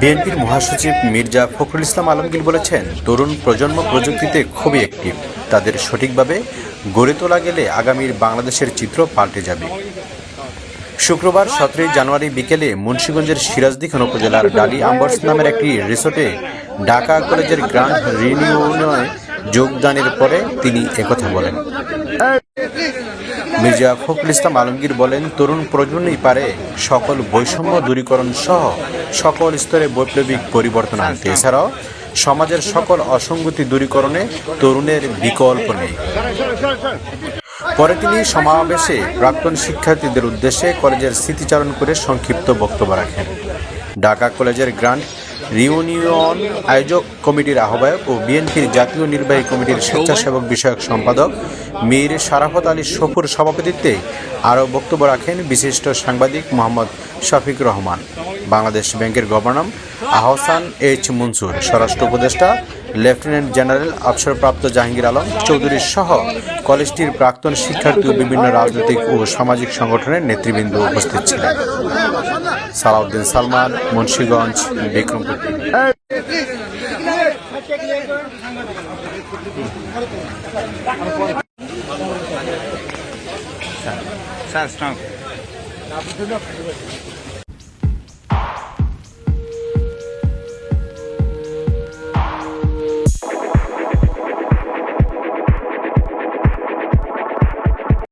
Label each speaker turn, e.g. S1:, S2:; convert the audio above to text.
S1: বিএনপির মহাসচিব মির্জা ফখরুল ইসলাম আলমগীর বলেছেন, তরুণ প্রজন্ম প্রযুক্তিতে খুবই অ্যাক্টিভ তাদের সঠিকভাবে গড়ে তোলা গেলে আগামীর বাংলাদেশের চিত্র পাল্টে যাবে। শুক্রবার সতেরোই জানুয়ারি বিকেলে মুন্সীগঞ্জের সিরাজদিখান উপজেলার ডালি আম্বার্স নামের একটি রিসোর্টে ঢাকা কলেজের গ্রান্ড রিনিউনে যোগদানের পরে তিনি একথা বলেন। মির্জা ফখরুল ইসলাম আলমগীর বলেন, তরুণ প্রজন্মই পারে সকল বৈষম্য দূরীকরণ সহ সকল স্তরে বৈপ্লবিক পরিবর্তন আনতে। এছাড়াও, সমাজের সকল অসঙ্গতি দূরীকরণে তরুণের বিকল্প নেই। পরে তিনি সমাবেশে প্রাক্তন শিক্ষার্থীদের উদ্দেশ্যে কলেজের স্মৃতিচারণ করে সংক্ষিপ্ত বক্তব্য রাখেন। ঢাকা কলেজের গ্রান্ড রিউনিয়ন আয়োজক কমিটির আহ্বায়ক ও বিএনপির জাতীয় নির্বাহী কমিটির স্বেচ্ছাসেবক বিষয়ক সম্পাদক মীর সারাফত আলী সফুর সভাপতিত্বে আরও বক্তব্য রাখেন বিশিষ্ট সাংবাদিক মোহাম্মদ শফিক রহমান। বাংলাদেশ ব্যাংকের গভর্নর আহসান এইচ মনসুর, স্বরাষ্ট্র উপদেষ্টা, লেফটেন্যান্ট জেনারেল অবসরপ্রাপ্ত জাহাঙ্গীর আলম চৌধুরী সহ কলেজটির প্রাক্তন শিক্ষার্থী ও বিভিন্ন রাজনৈতিক ও সামাজিক সংগঠনের নেতৃবৃন্দ উপস্থিত ছিলেন। সালাউদ্দিন সালমান, মুন্সীগঞ্জ, বিক্রমপুর।
S2: Sir sir